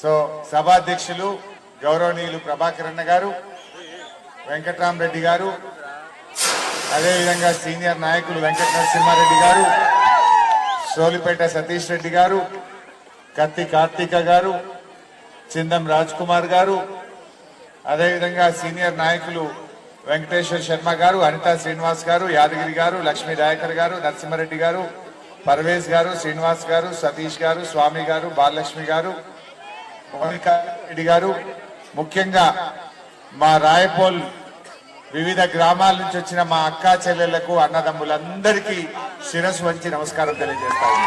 So సభాధ్యక్షులు గౌరవనీయులు ప్రభాకర్ అన్న గారు వెంకట్రామరెడ్డి గారు అదేవిధంగా సీనియర్ నాయకులు వెంకట నరసింహారెడ్డి గారు సోలిపేట సతీష్ రెడ్డి గారు కత్తి కార్తీక గారు చిందం రాజ్ కుమార్ గారు అదేవిధంగా సీనియర్ నాయకులు వెంకటేశ్వర శర్మ గారు అనితా శ్రీనివాస్ గారు యాదగిరి గారు లక్ష్మీ రాయకర్ గారు నరసింహారెడ్డి గారు పర్వేజ్ గారు శ్రీనివాస్ గారు సతీష్ గారు స్వామి గారు బాలలక్ష్మి గారు మౌనిక రెడ్డి గారు ముఖ్యంగా మా రాయపోల్ వివిధ గ్రామాల నుంచి వచ్చిన మా అక్కా చెల్లెళ్ళకు అన్నదమ్ములందరికీ శిరస్సు వంచి నమస్కారం తెలియజేస్తాను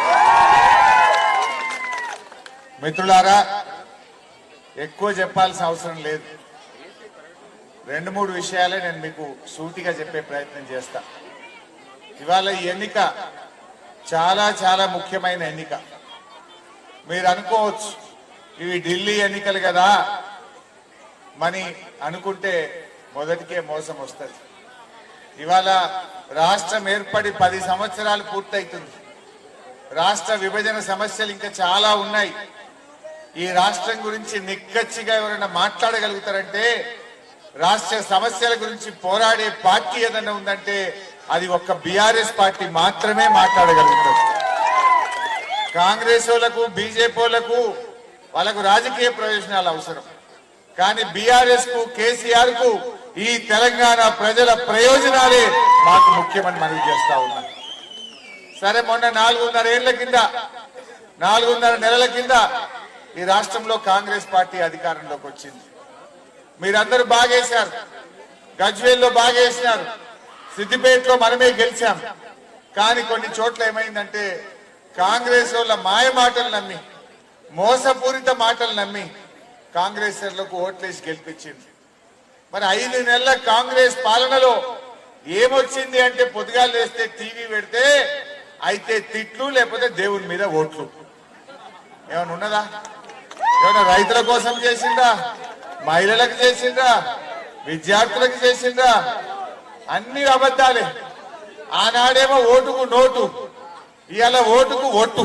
మిత్రులారా ఎక్కువ చెప్పాల్సిన అవసరం లేదు. రెండు మూడు విషయాలే నేను మీకు సూటిగా చెప్పే ప్రయత్నం చేస్తా. ఇవాళ ఈ ఎన్నిక చాలా చాలా ముఖ్యమైన ఎన్నిక. మీరు అనుకోవచ్చు ఇవి ఢిల్లీ ఎన్నికలు కదా. మని అనుకుంటే మొదటికే మోసం వస్తుంది. ఇవాళ రాష్ట్రం ఏర్పడి పది సంవత్సరాలు పూర్తయితుంది. రాష్ట్ర విభజన సమస్యలు ఇంకా చాలా ఉన్నాయి. ఈ రాష్ట్రం గురించి నిక్కచ్చిగా ఎవరైనా మాట్లాడగలుగుతారంటే రాష్ట్ర సమస్యల గురించి పోరాడే పార్టీ ఏదైనా ఉందంటే అది ఒక్క బిఆర్ఎస్ పార్టీ మాత్రమే మాట్లాడగలుగుతుంది. కాంగ్రెస్ వాళ్ళకు బీజేపీ వాళ్ళకు వాళ్ళకు రాజకీయ ప్రయోజనాలు అవసరం. కానీ బీఆర్ఎస్కు కేసీఆర్కు ఈ తెలంగాణ ప్రజల ప్రయోజనాలే మాకు ముఖ్యమని మనవి చేస్తా ఉన్నా. సరే మొన్న నాలుగున్నర ఏళ్ళ కింద నాలుగున్నర నెలల కింద ఈ రాష్ట్రంలో కాంగ్రెస్ పార్టీ అధికారంలోకి వచ్చింది. మీరందరూ బాగేశారు. గజ్వేల్లో బాగేసినారు. సిద్దిపేటలో మనమే గెలిచాం. కానీ కొన్ని చోట్ల ఏమైందంటే కాంగ్రెస్ వాళ్ళ మాయ మాటలు నమ్మి మోసపూరిత మాటలు నమ్మి కాంగ్రెసర్లకు ఓట్లేసి గెలిపించింది. మరి ఐదు నెలల కాంగ్రెస్ పాలనలో ఏమొచ్చింది అంటే పొద్దుగాలు వేస్తే టీవీ పెడితే అయితే తిట్లు లేకపోతే దేవుని మీద ఓట్లు. ఏమైనా ఉన్నదా? ఏమైనా రైతుల కోసం చేసిందా? మహిళలకు చేసిందా? విద్యార్థులకు చేసిందా? అన్ని అబద్ధాలే. ఆనాడేమో ఓటుకు నోటు ఇవాళ ఓటుకు ఒట్టు.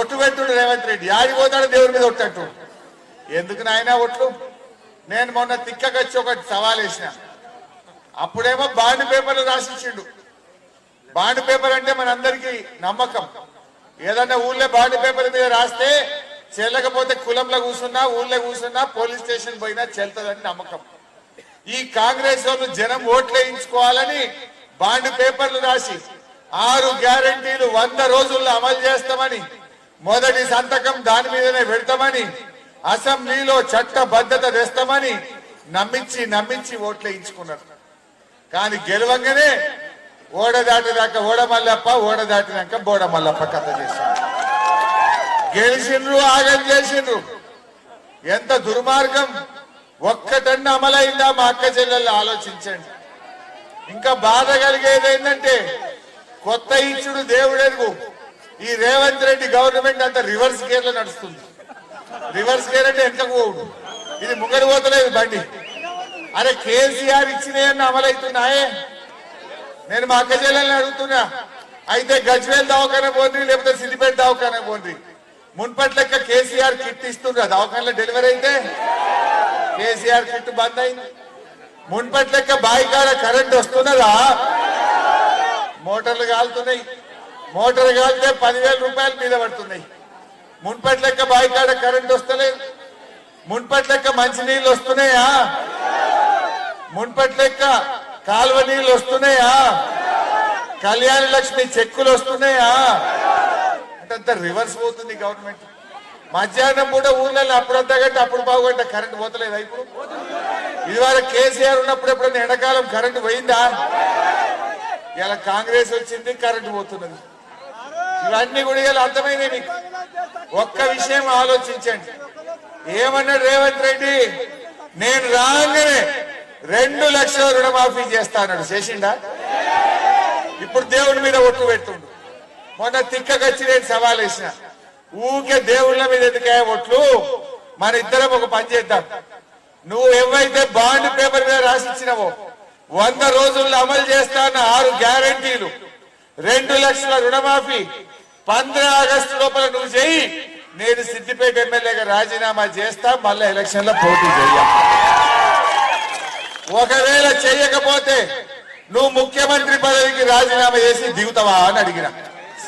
ఒట్టు పెట్టుడు రేవంత్ రెడ్డి. ఆడిపోతాడు దేవుడి మీద ఒట్టట్టు ఎందుకు నాయన ఒట్లు? నేను మొన్న తిక్కకొచ్చి ఒకటి సవాల్ వేసిన. అప్పుడేమో బాండ్ పేపర్లు రాసిచ్చిండు. బాండ్ పేపర్ అంటే మనందరికీ నమ్మకం. ఏదన్నా ఊళ్ళో బాండ్ పేపర్ మీద రాస్తే చెల్లకపోతే కులంలో కూర్చున్నా ఊళ్ళో కూర్చున్నా పోలీస్ స్టేషన్ పోయినా చెల్తదని నమ్మకం. ఈ కాంగ్రెస్ వాళ్ళు జనం ఓట్లు వేయించుకోవాలని బాండ్ పేపర్లు రాసి ఆరు గ్యారంటీలు వంద రోజుల్లో అమలు చేస్తామని మొదటి సంతకం దాని మీదనే పెడతామని అసెంబ్లీలో చట్టబద్ధత తెస్తామని నమ్మించి నమ్మించి ఓట్లు వేయించుకున్నారు. కానీ గెలవంగానే ఓడ ఓడమల్లప్ప ఓడ మల్లప్ప ఓడ దాటినాక బోడ మల్లప్ప కథ చేశారు. గెలిచిండ్రు ఆగం చేసిండ్రు. ఎంత దుర్మార్గం. ఒక్కటన్నా అమలైందా మా అక్క చెల్లెళ్ళు ఆలోచించండి. ఇంకా బాధ కలిగేది ఏంటంటే కొత్త ఇచ్చుడు దేవుడెరుగు. ఈ రేవంత్ రెడ్డి గవర్నమెంట్ అంతా రివర్స్ గేర్లో నడుస్తుంది. రివర్స్ గేర్ అంటే వెనకకు ఇది ముంగడి పోతలేదు బండి. అరే కేసీఆర్ ఇచ్చినాయన్న అమలవుతున్నాయే? నేను మా అక్క చెల్లెల్ని అడుగుతున్నా. అయితే గజ్వేల్ దవాఖాన పోండి లేకపోతే సిద్దిపేట దవాఖాన పోండి మున్పటి లెక్క కేసీఆర్ కిట్ ఇస్తుండ్రు దవాఖానలో డెలివరీ అయితే కేసీఆర్ కిట్ బంద్ అయింది. మున్పటి లెక్క బాయికాడ కరెంట్ వస్తున్నదా? మోటార్లు కాలుతున్నాయి. మోటార్ కాలితే పదివేల రూపాయలు మీద పడుతున్నాయి. మున్పటి లెక్క బాయికాడ కరెంట్ వస్తలేదు. మున్పటి లెక్క మంచి నీళ్ళు వస్తున్నాయా? మున్పటి లెక్క కాలువ నీళ్ళు వస్తున్నాయా? కళ్యాణ లక్ష్మి చెక్కులు వస్తున్నాయా? అంటే అంత రివర్స్ పోతుంది గవర్నమెంట్ మధ్యాహ్నం పూట ఊర్లలో అప్పుడంతా కంటే అప్పుడు బాగుంటే కరెంట్ పోతలేదా ఇప్పుడు? ఇదివరకు కేసీఆర్ ఉన్నప్పుడు ఎప్పుడైనా ఎండాకాలం కరెంట్ పోయిందా? ఇలా కాంగ్రెస్ వచ్చింది కరెంట్ పోతున్నది. ఇవన్నీ కూడా ఇలా అర్థమైనవి మీకు ఒక్క విషయం ఆలోచించండి. ఏమన్నాడు రేవంత్ రెడ్డి? నేను రాగానే రెండు లక్షల రుణమాఫీ చేస్తా చేసిండా? ఇప్పుడు దేవుడి మీద ఒట్టు పెడుతుండు. మొన్న తిక్కకొచ్చి నేను సవాల్ వేసిన. ఊకే దేవుళ్ళ మీద ఎందుకే ఒట్లు? మన ఇద్దరం ఒక పని చేద్దాం. నువ్వు ఏవైతే బాండ్ పేపర్ మీద రాసిచ్చినావో వంద రోజుల్లో అమలు చేస్తాన్న ఆరు గ్యారంటీలు. రెండు లక్షల రుణమాఫీ. పంద్రా ఆగస్టు లోపల నువ్వు చెయ్యి. నేను సిద్దిపేట ఎమ్మెల్యేగా రాజీనామా చేస్తా మళ్ళీ ఎలక్షన్లో పోటీ చెయ్య. ఒకవేళ చెయ్యకపోతే నువ్వు ముఖ్యమంత్రి పదవికి రాజీనామా చేసి దిగుతావా అని అడిగిన.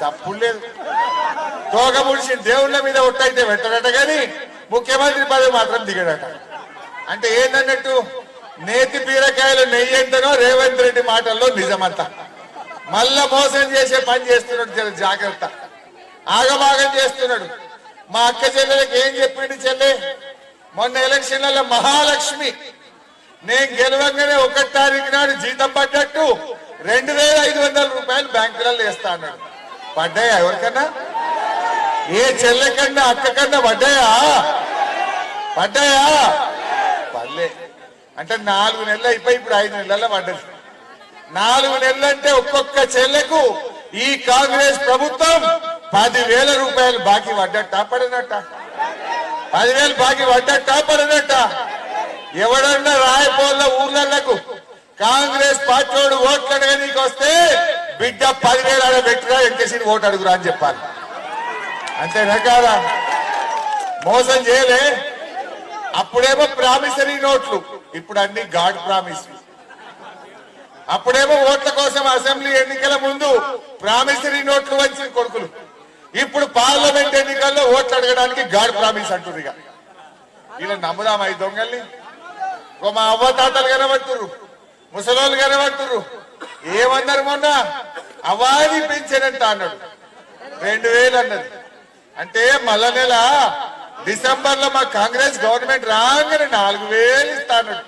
సప్పుడు లేదు. తోక ముడిసిన దేవుళ్ళ మీద ఒట్టయితే పెట్టడట కానీ ముఖ్యమంత్రి పదవి మాత్రం దిగడట. అంటే ఏందన్నట్టు? నేతి బీరకాయలు నెయ్యి ఎంతనో రేవంత్ రెడ్డి మాటల్లో నిజమంతా మళ్ళా మోసం చేసే పని చేస్తున్నాడు జాగ్రత్త. ఆగమాగం చేస్తున్నాడు. మా అక్క చెల్లెలకి ఏం చెప్పిండు చెల్లె? మొన్న ఎలక్షన్లలో మహాలక్ష్మి. నేను గెలవంగానే ఒకటి తారీఖు నాడు జీతం పడ్డట్టు రెండు వేల ఐదు వందల రూపాయలు బ్యాంకులలో వేస్తా అన్నాడు. పడ్డాయా ఎవరికన్నా? ఏ చెల్లె కన్నా అక్క కన్నా పడ్డాయా? పడ్డాయా? పల్లె అంటే నాలుగు నెలలు అయిపోయి ఇప్పుడు ఐదు నెలల్లో పడ్డది. నాలుగు నెలలంటే ఒక్కొక్క చెల్లెకు ఈ కాంగ్రెస్ ప్రభుత్వం పదివేల రూపాయలు బాకీ పడ్డట్ట? పడినట్ట? పదివేలు బాకీ పడ్డట్ట? పడినట్ట? ఎవడన్నా రాయపోళ్ళ ఊర్లకు కాంగ్రెస్ పార్టీడు ఓట్లు అడగనీకి వస్తే బిడ్డ పదివేలు అడ పెట్టినా ఎంకేసి ఓటు అడుగురా అని చెప్పాలి. అంతేనా కాదా? మోసం చేయలే. అప్పుడేమో ప్రామిసరీ నోట్లు. ఇప్పుడు అన్ని గాడ్ ప్రామిస్. అప్పుడేమో ఓట్ల కోసం అసెంబ్లీ ఎన్నికల ముందు ప్రామిసరీ నోట్లు వచ్చిన కొడుకులు. ఇప్పుడు పార్లమెంట్ ఎన్నికల్లో ఓట్లు అడగడానికి గాడ్ ప్రామిస్ అంటున్నారు ఇక. ఇలా నమ్ముదామా ఈ దొంగల్ని? ఓ మా అవ్వ తాతలు కనబడుతుర్రు ముసలోళ్ళు కనబడుతుర్రు. ఏమన్నారు మొన్న? అవాది పెంచానంట అన్నాడు. రెండు వేలు అన్నది. అంటే మళ్ళ నెల డిసెంబర్లో మా కాంగ్రెస్ గవర్నమెంట్ రాగానే నాలుగు వేలు ఇస్తా అన్నాడు.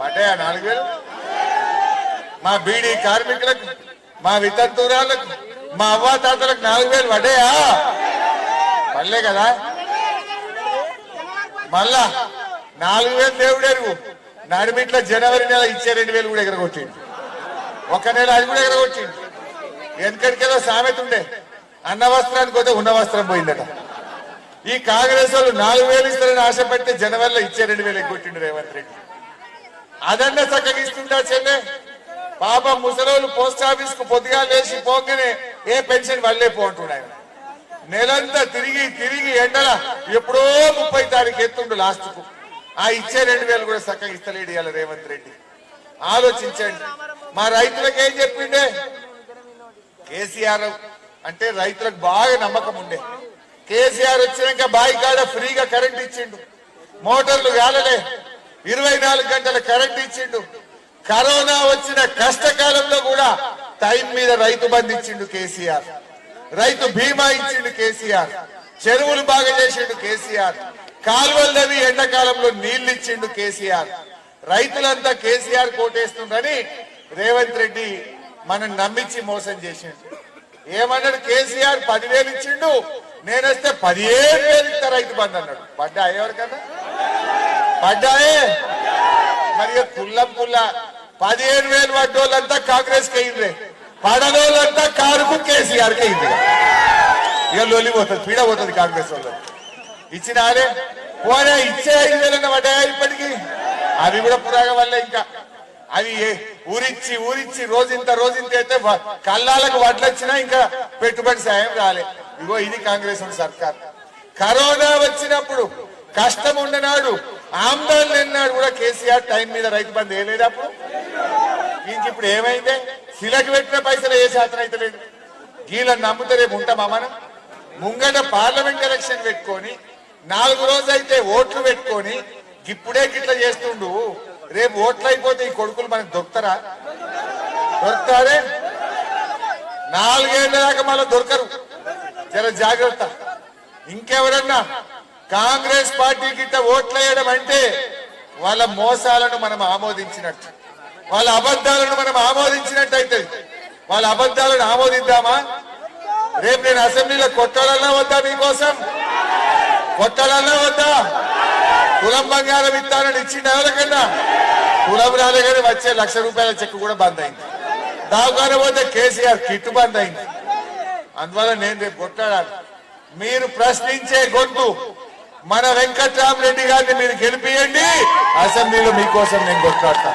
పడ్డాయా నాలుగు వేలు? మా బీడీ కార్మికులకు మా వితంతురాలకు మా అవ్వ తాతలకు నాలుగు వేలు పడ్డాయా? పడలే కదా. మళ్ళా నాలుగు వేలు దేవుడేరు నడిమిట్లో జనవరి నెల ఇచ్చే రెండు వేలు కూడా ఎగరగొట్టిండు. ఒక నెల అది కూడా ఎగరగొట్టిండు. వెనకడికేదో సామెత ఉండే. అన్న వస్త్రానికి పోతే ఉన్న వస్త్రం పోయిందట. ఈ కాంగ్రెస్ వాళ్ళు నాలుగు వేలు ఇస్తారని ఆశపడితే జనవరిలో ఇచ్చే రెండు వేలు ఎగ్గొట్టిండు రేవంత్ రెడ్డి. అదన్నా చక్కగా ఇస్తుందా చెల్లె? పాప ముసలోళ్ళు పోస్ట్ ఆఫీస్కు పొద్దుగా లేచి పోగానే ఏ పెన్షన్ వల్లే పోంటున్నాడు ఆయన. నెలంతా తిరిగి తిరిగి ఎండల ఎప్పుడో ముప్పై తారీఖు ఎత్తుండు లాస్ట్కు ఆ ఇచ్చే రెండు వేలు కూడా చక్కగా ఇస్తలేడు ఇవాళ రేవంత్ రెడ్డి. ఆలోచించండి. మా రైతులకు ఏం చెప్పిండే? కేసీఆర్ అంటే రైతులకు బాగా నమ్మకం ఉండే. కేసీఆర్ వచ్చినాక బాయి కాడ ఫ్రీగా కరెంట్ ఇచ్చిండు. మోటార్లు వేలలే. ఇరవై నాలుగు గంటల కరెంట్ ఇచ్చిండు. కరోనా వచ్చిన కష్టకాలంలో కూడా టైం మీద రైతు బంధు ఇచ్చిండు కేసీఆర్. రైతు బీమా ఇచ్చిండు కేసీఆర్. చెరువులు బాగా చేసిండు కేసీఆర్. కాలువలు తవ్వి ఎండాకాలంలో నీళ్ళు ఇచ్చిండు కేసీఆర్. రైతులంతా కేసీఆర్ కోటేస్తుండని రేవంత్ రెడ్డి మనం నమ్మించి మోసం చేసిండు. ఏమన్నాడు? కేసీఆర్ పదివేలు ఇచ్చిండు నేనొస్తే పదిహేను వేలు ఇస్తా రైతు బంధు అన్నాడు. పడ్డా ఎవరికన్నా? పడ్డాయే. మరి కుల్లం కుల్ల పదిహేను వేలు పడ్డోళ్ళంతా కాంగ్రెస్కి అయింది పడనోళ్ళంతా కారుకు కేసీఆర్కి అయింది. ఇక లొలిపోతుంది పీడ పోతుంది కాంగ్రెస్ వాళ్ళు. ఇచ్చినారే? పోనే ఇచ్చే ఐదు వేలన్న పడ్డాయా ఇప్పటికి? అవి కూడా పురాగ వల్ల ఇంకా. అవి ఊరిచ్చి ఊరిచ్చి రోజంత రోజంత అయితే కళ్ళాలకు వడ్లొచ్చినా ఇంకా పెట్టుబడి సాయం రాలే. ఇగో ఇది కాంగ్రెస్ సర్కార్. కరోనా వచ్చినప్పుడు కష్టం ఉండనాడు ఆమ్దాన్ అన్నాడు కూడా కేసీఆర్ టైం మీద రైతు బంధు వేయలేదు అప్పుడు. ఇంక ఇప్పుడు ఏమైందే? శిలకు పెట్టిన పైసలు ఏ శాతం అయితే లేదు. వీళ్ళని నమ్ముతే రేపు ఉంటామా మనం? ముంగట పార్లమెంట్ ఎలక్షన్ పెట్టుకొని నాలుగు రోజులైతే ఓట్లు పెట్టుకొని ఇప్పుడే గిట్లా చేస్తుండు. రేపు ఓట్లు అయిపోతే ఈ కొడుకులు మనకు దొరుకుతారా? దొరుకుతారే? నాలుగేళ్ళ దాకా మళ్ళీ దొరకరు. జర జాగ్రత్త. ఇంకెవరన్నా? కాంగ్రెస్ పార్టీ గిట్ట ఓట్లేయడం అంటే వాళ్ళ మోసాలను మనం ఆమోదించినట్టు వాళ్ళ అబద్ధాలను మనం ఆమోదించినట్టు అయితే వాళ్ళ అబద్ధాలను ఆమోదిద్దామా? రేపు నేను అసెంబ్లీలో కొట్టాలన్నా వద్దా మీకోసం? కొట్టాలన్నా వద్దా? కులం బంగారం ఇస్తానని ఇచ్చింది ఎవరికన్నా? కులం రాలే వచ్చే లక్ష రూపాయల చెక్ కూడా బంద్ అయింది. దావకాన పోతే కేసీఆర్ కిట్టు బంద్ అయింది. అందువల్ల నేను రేపు కొట్టాడాలి మీరు ప్రశ్నించే గొంతు మన వెంకట్రామరెడ్డి గారిని మీరు గెలిపియండి. అసెంబ్లీలో మీకోసం నేను కొట్లాడతా.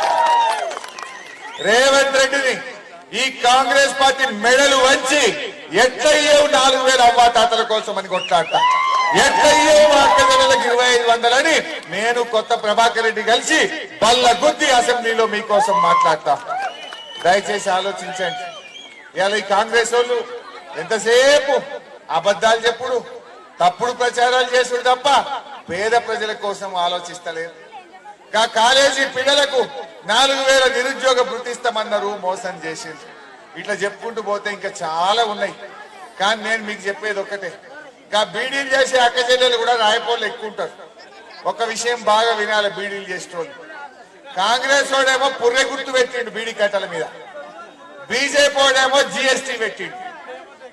రేవంత్ రెడ్డిని ఈ కాంగ్రెస్ పార్టీ మెడలు వంచి ఎట్లయ్యేవు నాలుగు వేల అవ్వాతాతల కోసం అని కొట్లాడతా. ఎట్లయ్యేవు మా ఇరవై ఐదు వందలని నేను కొత్త ప్రభాకర్ రెడ్డి కలిసి బల్ల గుద్ది అసెంబ్లీలో మీకోసం మాట్లాడతా. దయచేసి ఆలోచించండి. ఇవాళ ఈ కాంగ్రెస్ వాళ్ళు ఎంతసేపు అబద్ధాలు చెప్పుడు? తప్పుడు ప్రచారాలు చేసుడు తప్ప పేద ప్రజల కోసం ఆలోచిస్తలేదు. కా కాలేజీ పిల్లలకు నాలుగు వేల నిరుద్యోగ వృత్తిస్తామన్నారు మోసం చేసింది ఇట్లా చెప్పుకుంటూ పోతే ఇంకా చాలా ఉన్నాయి. కానీ నేను మీకు చెప్పేది ఒక్కటే. ఇంకా బీడీలు చేసే అక్క చెల్లెలు కూడా రాయపోళ్ళు ఎక్కువ ఉంటారు ఒక విషయం బాగా వినాలి బీడీలు చేసేటోళ్ళు. కాంగ్రెస్ వాడేమో పుర్రె గుర్తు పెట్టిండు బీడీ కట్టల మీద. బీజేపీ వాడేమో జిఎస్టీ పెట్టిండు.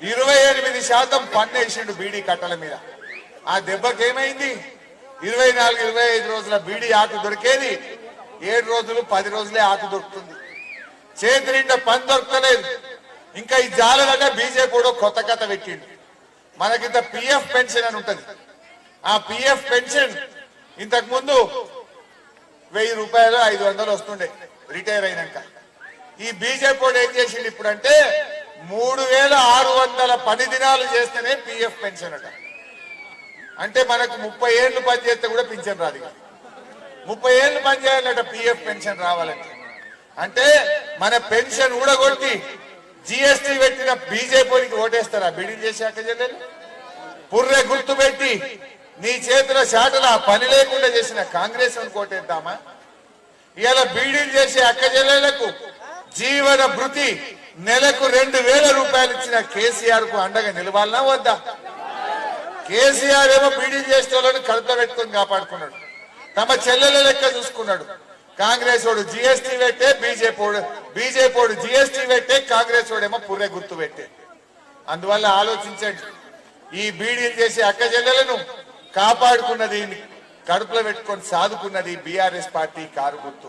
ఇరవై ఎనిమిది శాతం పన్ను వేసిండు బీడీ కట్టల మీద. ఆ దెబ్బకి ఏమైంది ఇరవై నాలుగు ఇరవై ఐదు రోజుల బీడీ ఆకు దొరికేది? ఏడు రోజులు పది రోజులే ఆకు దొరుకుతుంది. చేతి నిండా పని దొరకలేదు. ఇంకా ఈ జాలదట బీజేపీ కూడా కొత్త కథ పెట్టిండు. మనకింత పిఎఫ్ పెన్షన్ అని ఉంటుంది. ఆ పిఎఫ్ పెన్షన్ ఇంతకు ముందు వెయ్యి రూపాయలు ఐదు వందలు వస్తుండే రిటైర్ అయినాక. ఈ బీజేపీ ఏం చేసిండు ఇప్పుడు అంటే మూడు వేల ఆరు వందల పని దినాలు చేస్తేనే పిఎఫ్ పెన్షన్ అట. అంటే మనకు ముప్పై ఏళ్ళు పని చేస్తే కూడా పింఛన్ రాదు ముప్పై ఏళ్ళు పని చేయాలట పిఎఫ్ పెన్షన్ రావాలంటే. అంటే మన పెన్షన్ ఊడగొట్టి జిఎస్టీ పెట్టిన బీజేపీకి ఓటేస్తారా? బిడిల్ చేశాక చెల్లెలు? పుర్రె గుర్తు పెట్టి నీ చేతుల చాటల పని లేకుండా చేసిన కాంగ్రెస్ కోటేద్దామా ఇలా బీడీలు చేసే అక్క చెల్లెలకు జీవన భృతి నెలకు రెండు వేల రూపాయలు ఇచ్చిన కేసీఆర్కు అండగా నిలవాలనా వద్దా? కేసీఆర్ ఏమో బీడీ చేసే వాళ్ళని కడుపులో పెట్టుకొని కాపాడుకున్నాడు. తమ చెల్లెల లెక్క చూసుకున్నాడు. కాంగ్రెస్ వాడు జిఎస్టీ పెట్టే బీజేపీ బీజేపీ వాడు జిఎస్టీ పెట్టే కాంగ్రెస్ వాడేమో పుర్రె గుర్తు పెట్టే. అందువల్ల ఆలోచించండి. ఈ బీడీలు చేసే అక్క చెల్లెలను కాపాడుకున్నది కడుపులో పెట్టుకొని సాదుకున్నది బీఆర్ఎస్ పార్టీ కారు గుర్తు.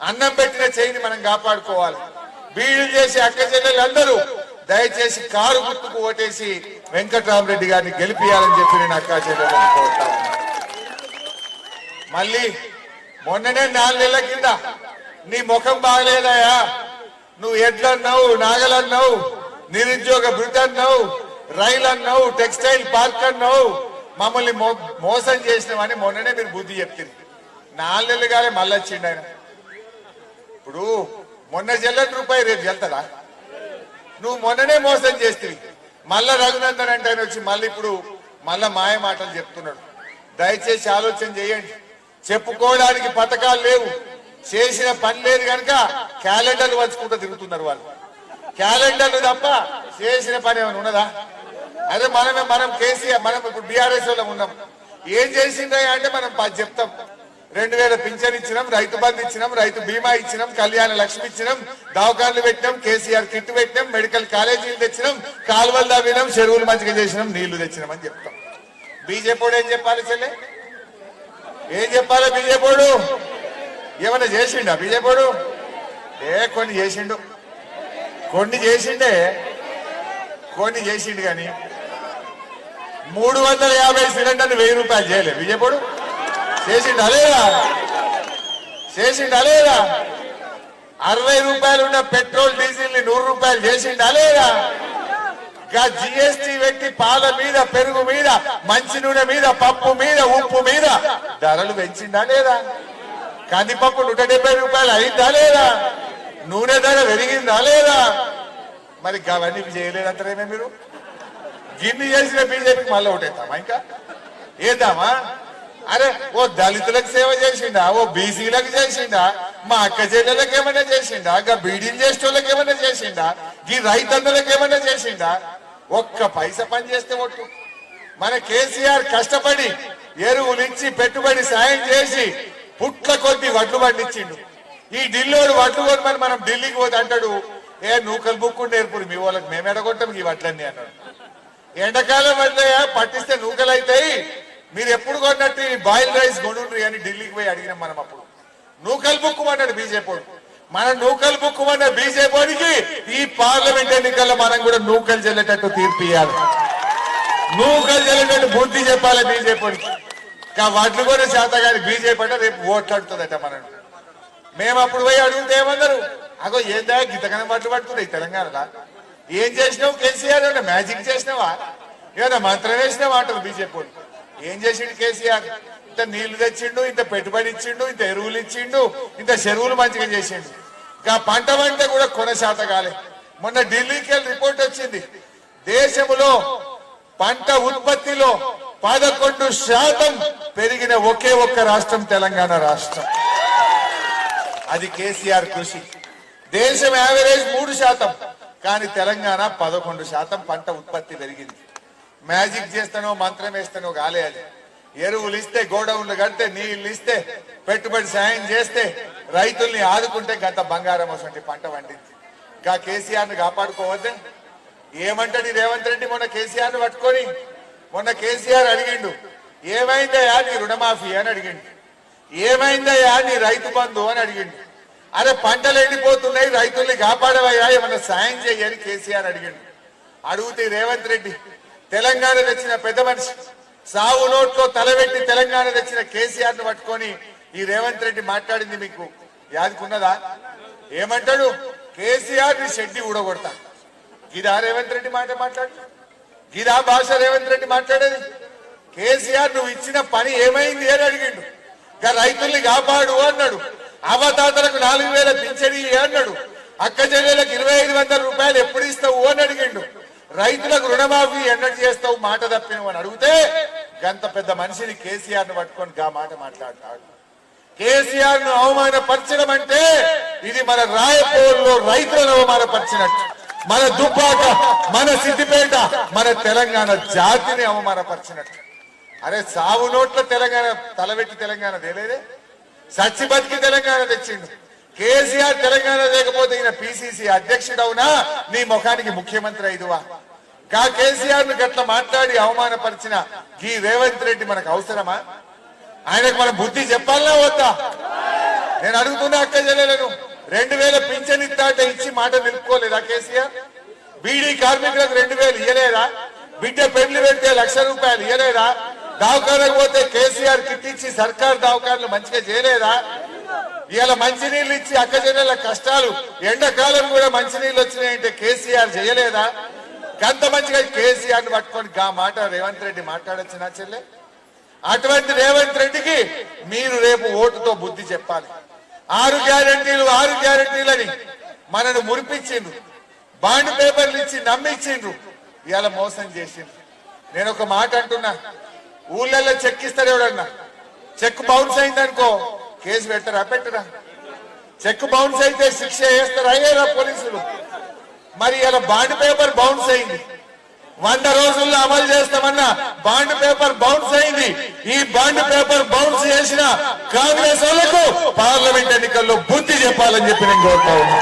అన్నం పెట్టిన చేయిని మనం కాపాడుకోవాలి. వీళ్ళు చేసి అక్క చెల్లెలు అందరూ దయచేసి కారు గుర్తుకు ఓటేసి వెంకట్రామరెడ్డి గారిని గెలిపియాలని చెప్పి నేను అక్క చెల్లెలను కోరుతా మళ్ళీ మొన్ననే నాలుగు నెలల కింద నీ ముఖం బాగలేదయా నువ్వు ఎడ్లన్నావు నాగలన్నావు నిరుద్యోగ భృతి అన్నావు రైలు అన్నావు టెక్స్టైల్ పార్క్ అన్నావు మమ్మల్ని మోసం చేసినామని మొన్ననే మీరు బుద్ధి చెప్పింది. నాలుగు నెలలు కాలే మళ్ళీ వచ్చిండు ఆయన. ఇప్పుడు మొన్న చెల్లటి రూపాయి రేపు చెల్తదా నువ్వు మొన్ననే మోసం చేస్తే మళ్ళా రఘునందన్ అంటే ఆయన వచ్చి మళ్ళీ ఇప్పుడు మళ్ళా మాయ మాటలు చెప్తున్నాడు. దయచేసి ఆలోచన చేయండి. చెప్పుకోవడానికి పథకాలు లేవు. చేసిన పని లేదు కనుక క్యాలెండర్లు పంచుకుంటూ తిరుగుతున్నారు వాళ్ళు. క్యాలెండర్లు తప్ప చేసిన పని ఏమైనా ఉన్నదా? అదే మనమే మనం కేసీఆర్ మనం ఇప్పుడు బీఆర్ఎస్ ఉన్నాం. ఏం చేసిండ్రా అంటే మనం చెప్తాం. రెండు వేల పింఛన్ ఇచ్చినాం రైతు బంధు ఇచ్చినాం రైతు బీమా ఇచ్చినాం కళ్యాణ లక్ష్మి ఇచ్చినాం దావకాన్లు పెట్టినాం కేసీఆర్ కిట్ పెట్టినాం మెడికల్ కాలేజీలు తెచ్చినాం కాలువలు తవ్వినాం చెరువులు మంచిగా చేసినాం నీళ్ళు తెచ్చినాం అని చెప్తాం. బీజేపీ ఏం చెప్పాలి చెల్లె? ఏం చెప్పాలి బీజేపీడు ఏమైనా చేసిండా బీజేపీడు ఏ కొన్ని చేసిండు. కొన్ని చేసిండే. కొన్ని చేసిండు కానీ మూడు వందల యాభై సిలిండర్లు వెయ్యి రూపాయలు చేయలే బీజేపీడు చేసిండా లేదా చేసిండా లేదా అరవై రూపాయలు ఉన్న పెట్రోల్ డీజిల్ని నూరు రూపాయలు చేసిండా లేదా ఇంకా జిఎస్టి పెట్టి పాల మీద పెరుగు మీద మంచి నూనె మీద పప్పు మీద ఉప్పు మీద ధరలు పెంచిందా లేదా? కందిపప్పు నూట డెబ్బై రూపాయలు అయిందా లేదా? నూనె ధర పెరిగిందా లేదా? మరి అవన్నీ చేయలేదంటారేమే మీరు? గిన్ని చేసిన బీజేపీకి మళ్ళీ ఒకటేద్దామా ఇంకా? ఏద్దామా? అరే ఓ దళితులకు సేవ చేసిండా ఓ బీసీలకు చేసిండా మా అక్క చెల్లెలకు ఏమైనా చేసిండా గా బీడీలు చేసేటోళ్ళకి ఏమైనా చేసిండా ఈ రైతన్నులకు ఏమైనా చేసిండా? ఒక్క పైస పని చేస్తే ఒట్టు. మన కేసీఆర్ కష్టపడి ఎరువులు ఇచ్చి పెట్టుబడి సాయం చేసి పుట్ల కొద్ది వడ్లు పండించిండు. ఈ ఢిల్లీడు వడ్లు కొనమని మనం ఢిల్లీకి పోతే అంటాడు ఏ నూకలు బుక్కుంటే ఏర్పుడు మీ వాళ్ళకి మేము ఎడగొట్టాం ఈ వడ్లన్నీ అన్నాడు. ఎండాకాలం వడ్లయ్యా పట్టిస్తే నూకలు అవుతాయి మీరు ఎప్పుడు కొన్నట్టు ఈ బాయిల్ రైస్ కొనుండ్రి అని ఢిల్లీకి పోయి అడిగినాం మనం అప్పుడు. నూకలు బుక్కుమన్నాడు బీజేపీ మన నూకలు బుక్కుమన్న బీజేపీకి ఈ పార్లమెంట్ ఎన్నికల్లో మనం కూడా నూకలు చెల్లేటట్టు తీర్పు ఇవ్వాలి నూకలు చెల్లేటట్టు బుద్ధి చెప్పాలి బీజేపీకి ఇంకా వడ్లు కూడా శాత గారి బీజేపీ అంటే రేపు ఓట్లాడుతుందట మనం మేము అప్పుడు పోయి అడిగితే ఏమన్నారు? అగో ఏందా గితకనం వడ్లు పడుతున్నాయి తెలంగాణలో. ఏం చేసినావు? కేసీఆర్ అంటే మ్యాజిక్ చేసినావా? ఏదైనా మంత్రం వేసినావా అంటారు బీజేపీ ఏం చేసిండు కేసీఆర్? ఇంత నీళ్ళు తెచ్చిండు ఇంత పెట్టుబడి ఇచ్చిండు ఇంత ఎరువులు ఇచ్చిండు ఇంత చెరువులు మంచిగా చేసిండు. ఇంకా పంట పంట కూడా కొనశాత కాలే. మొన్న ఢిల్లీకి వెళ్ళి రిపోర్ట్ వచ్చింది. దేశంలో పంట ఉత్పత్తిలో పదకొండు శాతం పెరిగిన ఒకే ఒక్క రాష్ట్రం తెలంగాణ రాష్ట్రం. అది కేసీఆర్ కృషి. దేశం యావరేజ్ మూడు శాతం కానీ తెలంగాణ పదకొండు శాతం పంట ఉత్పత్తి పెరిగింది. మ్యాజిక్ చేస్తానో మంత్రం వేస్తానో కాలే అది. ఎరువులు ఇస్తే గోడౌన్లు కడితే నీళ్ళు ఇస్తే పెట్టుబడి సాయం చేస్తే రైతుల్ని ఆదుకుంటే గంత బంగారం వసంటి పంట పండింది. ఇంకా కేసీఆర్ని కాపాడుకోవద్దే? ఏమంటాడు రేవంత్ రెడ్డి మొన్న కేసీఆర్ని పట్టుకొని? మొన్న కేసీఆర్ అడిగిండు ఏమైందయ్యా నీ రుణమాఫీ? అని అడిగిండు. ఏమైందయ్యా నీ రైతు బంధు? అని అడిగిండు. అరే పంటలు ఎండిపోతున్నాయి రైతుల్ని కాపాడవయ్యా ఏమన్నా సాయం చేయని కేసీఆర్ అడిగిండు. అడుగుతాయి రేవంత్ రెడ్డి తెలంగాణ తెచ్చిన పెద్ద మనిషి. సావు నోట్లో తలబెట్టి తెలంగాణ తెచ్చిన కేసీఆర్ను పట్టుకొని ఈ రేవంత్ రెడ్డి మాట్లాడింది మీకు యాదుకున్నదా ఏమంటాడు? కేసీఆర్ని షెడ్డి ఊడగొడతా. గిదా రేవంత్ రెడ్డి మాట మాట్లాడు. గిదా భాష రేవంత్ రెడ్డి మాట్లాడేది. కేసీఆర్ నువ్వు ఇచ్చిన పని ఏమైంది అని అడిగిండు. ఇంకా రైతుల్ని కాపాడు అన్నాడు. అవతాతలకు నాలుగు వేల పింఛని అన్నాడు. అక్క చెల్లెలకు ఇరవై ఐదు వందల రూపాయలు ఎప్పుడు ఇస్తావు అని అడిగిండు. రైతులకు రుణమాఫీ ఎన్నడు చేస్తావు? మాట తప్పినవు అని అడిగితే గంత పెద్ద మనిషిని కేసీఆర్ను పట్టుకొని గా మాట మాట్లాడతాడు. కేసీఆర్ను అవమానపరచడం అంటే ఇది మన రాయపూర్లో రైతులను అవమానపరిచినట్టు. మన దుబ్బాక మన సిద్దిపేట మన తెలంగాణ జాతిని అవమానపరిచినట్టు. అరే సావు నోట్ల తెలంగాణ తలబెట్టి తెలంగాణ తేలేదే? సచ్చి బతికి తెలంగాణ తెచ్చిండు. కేసీఆర్ తెలంగాణ లేకపోతే ఈయన పిసిసి అధ్యక్షుడవునా? నీ ముఖానికి ముఖ్యమంత్రి అయిదువా కా కేసీఆర్ను గట్ల మాట్లాడి అవమానపరిచిన గీ రేవంత్ రెడ్డి మనకు అవసరమా? ఆయనకు మనం బుద్ధి చెప్పాలనా వద్దా? నేను అడుగుతున్నా అక్క చెల్లెలను రెండు వేల పింఛన్ ఇస్తాట ఇచ్చి మాట నిలుపుకోలేదా కేసీఆర్? బీడీ కార్మికులకు రెండు వేలు ఇయ్యలేదా? బిడ్డ పెళ్ళి పెడితే లక్ష రూపాయలు ఇయ్యలేదా? దావకాలకు పోతే కేసీఆర్ కిట్టించి సర్కార్ దావకాలను మంచిగా చేయలేదా? ఇవాళ మంచినీళ్ళు ఇచ్చి అక్క కష్టాలు ఎండాకాలం కూడా మంచినీళ్ళు వచ్చినాయంటే కేసీఆర్ చేయలేదా? గంత మంచిగా కేసీఆర్ని పట్టుకొని గా మాట రేవంత్ రెడ్డి మాట్లాడొచ్చు నా చెల్లె? అటువంటి రేవంత్ రెడ్డికి మీరు రేపు ఓటుతో బుద్ధి చెప్పాలి. ఆరు గ్యారంటీలు ఆరు గ్యారంటీలని మనను మురిపించిండ్రు. బాండ్ పేపర్లు ఇచ్చి నమ్మించిండ్రు. ఇవాళ మోసం చేసిండ్రు. నేను ఒక మాట అంటున్నా. ఊళ్ళల్లో చెక్ ఇస్తాడు ఎవడన్నా చెక్ బౌన్స్ అయిందనుకో కేసు పెట్టరా పెట్టరా? చెక్ బౌన్స్ అయితే శిక్ష వేస్తారా అయ్యారా పోలీసులు? మరి ఇలా బాండ్ పేపర్ బౌన్స్ అయింది. వంద రోజుల్లో అమలు చేస్తామన్న బాండ్ పేపర్ బౌన్స్ అయింది. ఈ బాండ్ పేపర్ బౌన్స్ చేసిన కాంగ్రెస్ వాళ్ళకు పార్లమెంట్ ఎన్నికల్లో బుద్ధి చెప్పాలని చెప్పి నేను కోరుతా ఉన్నా.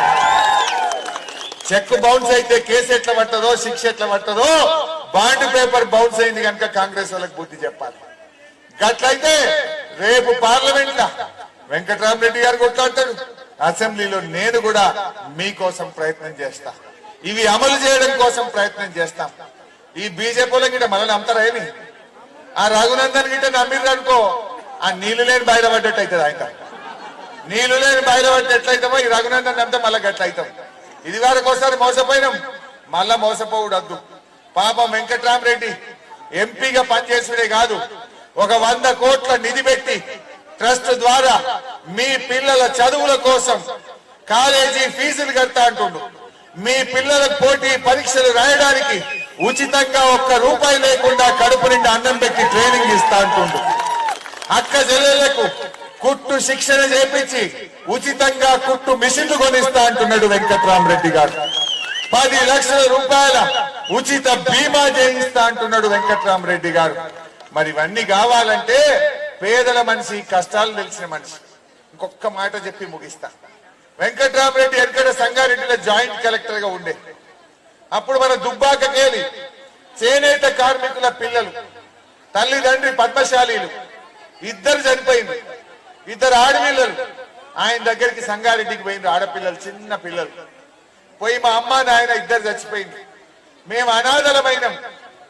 చెక్ బౌన్స్ అయితే కేసు ఎట్లా పట్టదో శిక్ష ఎట్లా పట్టదో బాండ్ పేపర్ బౌన్స్ అయింది కనుక కాంగ్రెస్ వాళ్ళకి బుద్ధి చెప్పాలి. గట్లయితే రేపు పార్లమెంట్ వెంకటరామరెడ్డి గారు కొట్లాడతాడు. అసెంబ్లీలో నేను కూడా మీకోసం ప్రయత్నం చేస్తా. ఇవి అమలు చేయడం కోసం ప్రయత్నం చేస్తాం. ఈ బీజేపీలో గిట్ట మనల్ని అమ్ముతారేమి ఆ రఘునందన్ గిట్ట నమ్మిర్రు అనుకో ఆ నీళ్ళు లేని బయట పడ్డట్టు అవుతుంది ఆయన. నీళ్ళు లేని బయట పడ్డ ఎట్లయితామో ఈ రఘునందన్ నమ్మితే మళ్ళీ గట్లయితాం. ఇది వరకు ఒకసారి మోసపోయినాం. మళ్ళా మోసపోవుడద్దు. పాపం వెంకట్రామరెడ్డి ఎంపీగా పనిచేసుడే కాదు. ఒక వంద కోట్ల నిధి పెట్టి ట్రస్ట్ ద్వారా మీ పిల్లల చదువుల కోసం కాలేజీ ఫీజులు కడతా అంటుండు. మీ పిల్లల పోటీ పరీక్షలు రాయడానికి ఉచితంగా ఒక్క రూపాయి లేకుండా కడుపు నిండా అన్నం పెట్టి ట్రైనింగ్ ఇస్తా అంటుండు. అక్క చెల్లెళ్ళకు కుట్టు శిక్షణ చేపించి ఉచితంగా కుట్టు మిషన్లు కొనిస్తా అంటున్నాడు వెంకట్రామరెడ్డి గారు. పది లక్షల రూపాయల ఉచిత బీమా చేయిస్తా అంటున్నాడు వెంకట్రామరెడ్డి గారు. మరి ఇవన్నీ కావాలంటే పేదల మనిషి కష్టాలు తెలిసిన మనిషి. ఇంకొక మాట చెప్పి ముగిస్తా. వెంకట్రామరెడ్డి ఎక్కడ సంగారెడ్డిలో జాయింట్ కలెక్టర్గా ఉండే. అప్పుడు మన దుబ్బాక కేలి చేనేత కార్మికుల పిల్లలు తల్లిదండ్రి పద్మశాలీలు ఇద్దరు చనిపోయింది ఇద్దరు ఆడపిల్లలు. ఆయన దగ్గరికి సంగారెడ్డికి పోయింది ఆడపిల్లలు చిన్న పిల్లలు. పోయి మా అమ్మ నాయన ఇద్దరు చచ్చిపోయింది మేము అనాథలమైనం.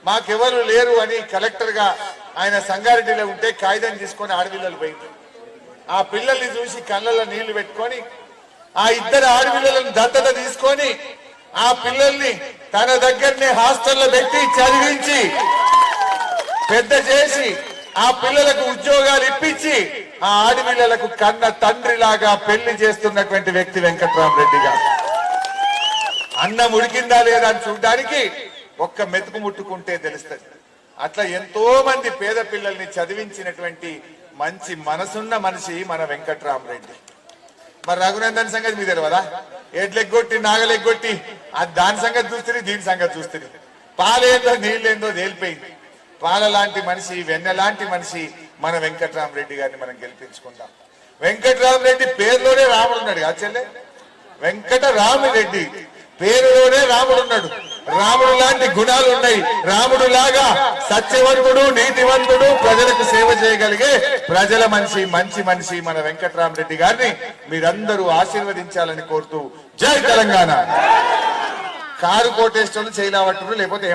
మాకెవరు లేరు అని కలెక్టర్గా ఆయన సంగారెడ్డిలో ఉంటే కాగితం తీసుకొని ఆడపిల్లలు పోయింది ఆ పిల్లల్ని చూసి కళ్ళల్లో నీళ్ళు పెట్టుకొని ఆ ఇద్దరు ఆడపిల్లలను దత్తత తీసుకొని ఆ పిల్లల్ని తన దగ్గరనే హాస్టల్లో పెట్టి చదివించి పెద్ద చేసి ఆ పిల్లలకు ఉద్యోగాలు ఇప్పించి ఆ ఆడపిల్లలకు కన్న తండ్రిలాగా పెళ్ళి చేస్తున్నటువంటి వ్యక్తి వెంకట్రామరెడ్డి గారు. అన్నం ఉడికిందా లేదా అని చూడడానికి ఒక్క మెతుకు ముట్టుకుంటే తెలుస్తుంది. అట్లా ఎంతో మంది పేద పిల్లల్ని చదివించినటువంటి మంచి మనసున్న మనిషి మన వెంకట్రామరెడ్డి. మరి రఘునందన్ సంగతి మీ తెలియదా ఎడ్లెగ్గొట్టి నాగలెగ్గొట్టి అది దాని సంగతి చూస్తుంది దీని సంగతి చూస్తుంది పాలేందో నీళ్ళేందో తేలిపోయింది. పాల లాంటి మనిషి వెన్న లాంటి మనిషి మన వెంకట్రామరెడ్డి గారిని మనం గెలిపించుకుందాం. వెంకట్రామరెడ్డి పేరులోనే రాముడు ఉన్నాడు కాచెల్లే చెల్లె? వెంకట రామిరెడ్డి పేరులోనే రాముడు ఉన్నాడు. రాముడు లాంటి గుణాలు ఉన్నాయి. రాముడు లాగా సత్యవంతుడు నీతివంతుడు ప్రజలకు సేవ చేయగలిగే ప్రజల మనిషి మంచి మనిషి మన వెంకట్రామరెడ్డి గారిని మీరందరూ ఆశీర్వదించాలని కోరుతూ జై తెలంగాణ. కారు కోటేశ్వరులు చేయలేవట్టుడు లేకపోతే ఏమన్నా